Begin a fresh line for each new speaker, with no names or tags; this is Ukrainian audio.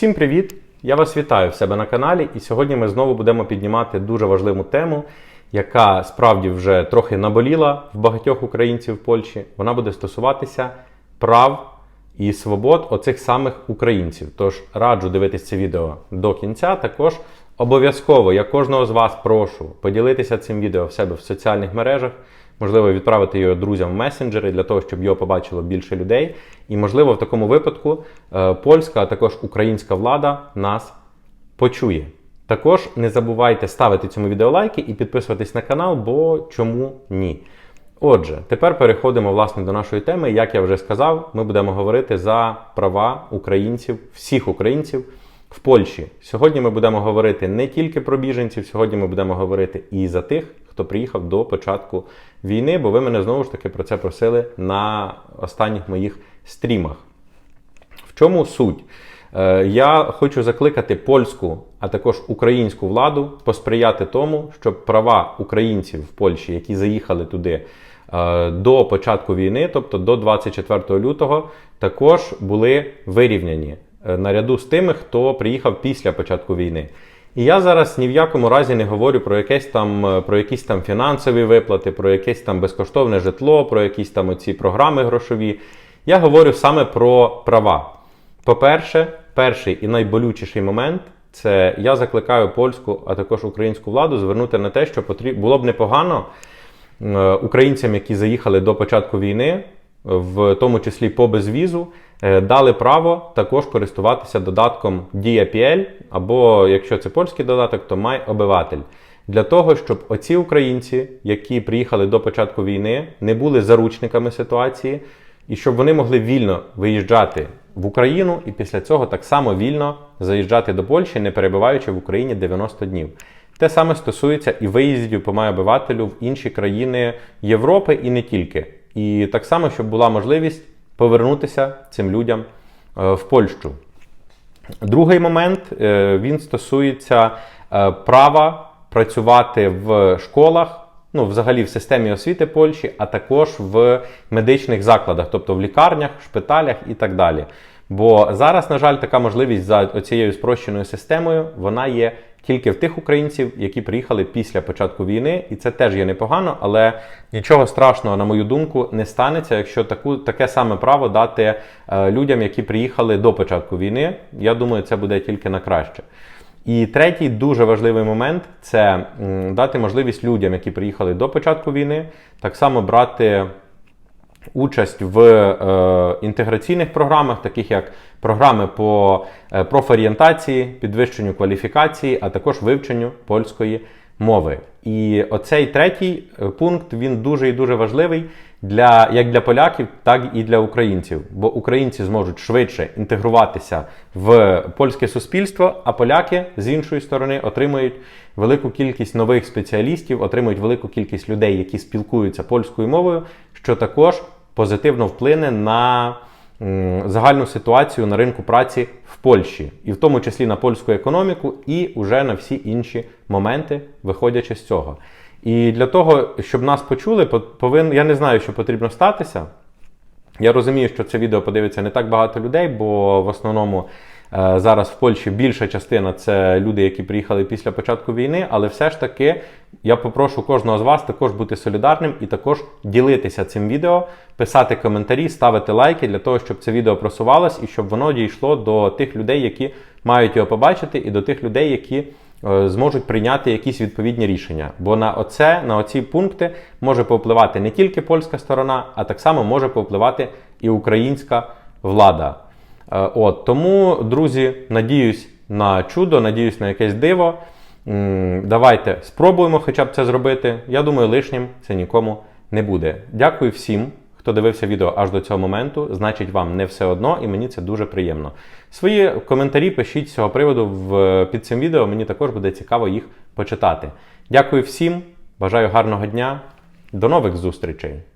Всім привіт! Я вас вітаю в себе на каналі, і сьогодні ми знову будемо піднімати дуже важливу тему, яка справді вже трохи наболіла в багатьох українців в Польщі. Вона буде стосуватися прав і свобод оцих самих українців. Тож раджу дивитися це відео до кінця. Також обов'язково я кожного з вас прошу поділитися цим відео в себе в соціальних мережах. Можливо, відправити його друзям в месенджери для того, щоб його побачило більше людей. І, можливо, в такому випадку е, польська, а також українська влада нас почує. Також не забувайте ставити цьому відео лайки і підписуватись на канал, бо чому ні? Отже, тепер переходимо власне до нашої теми. Як я вже сказав, ми будемо говорити за права українців, всіх українців в Польщі. Сьогодні ми будемо говорити не тільки про біженців, сьогодні ми будемо говорити і за тих, хто приїхав до початку війни, бо ви мене знову ж таки про це просили на останніх моїх стрімах. В чому суть? Е, Я хочу закликати польську, а також українську владу посприяти тому, щоб права українців в Польщі, які заїхали туди е, до початку війни, тобто до 24 лютого, також були вирівняні е, наряду з тими, хто приїхав після початку війни. І я зараз ні в якому разі не говорю про якесь там е, про якісь там фінансові виплати, про якесь там безкоштовне житло, про якісь там оці програми грошові. Я говорю саме про права. По-перше, перший і найболючіший момент це я закликаю польську, а також українську владу звернути на те, що потріб... було б непогано е, українцям, які заїхали до початку війни, в тому числі по безвізу, е, дали право також користуватися додатком DAPL, або якщо це польський додаток, то май обиватель. Для того, щоб оці українці, які приїхали до початку війни, не були заручниками ситуації, і щоб вони могли вільно виїжджати в Україну і після цього так само вільно заїжджати до Польщі, не перебуваючи в Україні 90 днів. Те саме стосується і виїздів по майобивателю в інші країни Європи і не тільки. І так само, щоб була можливість повернутися цим людям е, в Польщу. Другий момент е, він стосується е, права працювати в школах, ну, взагалі в системі освіти Польщі, а також в медичних закладах, тобто в лікарнях, шпиталях і так далі. Бо зараз, на жаль, така можливість за цією спрощеною системою вона є тільки в тих українців, які приїхали після початку війни, і це теж є непогано, але нічого страшного, на мою думку, не станеться, якщо таку таке саме право дати е, людям, які приїхали до початку війни. Я думаю, це буде тільки на краще. І третій дуже важливий момент це дати можливість людям, які приїхали до початку війни, так само брати участь в е, інтеграційних програмах, таких як програми по е, профорієнтації, підвищенню кваліфікації, а також вивченню польської мови. І оцей третій е, пункт він дуже і дуже важливий для як для поляків, так і для українців. Бо українці зможуть швидше інтегруватися в польське суспільство, а поляки з іншої сторони отримують велику кількість нових спеціалістів, отримують велику кількість людей, які спілкуються польською мовою, що також позитивно вплине на загальну ситуацію на ринку праці в Польщі, і в тому числі на польську економіку, і уже на всі інші моменти, виходячи з цього. І для того, щоб нас почули, повин... я не знаю, що потрібно статися. Я розумію, що це відео подивиться не так багато людей, бо в основному зараз в Польщі більша частина це люди, які приїхали після початку війни. Але все ж таки я попрошу кожного з вас також бути солідарним і також ділитися цим відео, писати коментарі, ставити лайки для того, щоб це відео просувалось і щоб воно дійшло до тих людей, які мають його побачити, і до тих людей, які. Е, зможуть прийняти якісь відповідні рішення. Бо на оце, на оці пункти може повпливати не тільки польська сторона, а так само може повпливати і українська влада. Е, от Тому, друзі, надіюсь на чудо, надіюсь на якесь диво. Давайте спробуємо хоча б це зробити. Я думаю, лишнім це нікому не буде. Дякую всім. Хто дивився відео аж до цього моменту, значить вам не все одно, і мені це дуже приємно. Свої коментарі пишіть з цього приводу в, під цим відео, мені також буде цікаво їх почитати. Дякую всім, бажаю гарного дня, до нових зустрічей!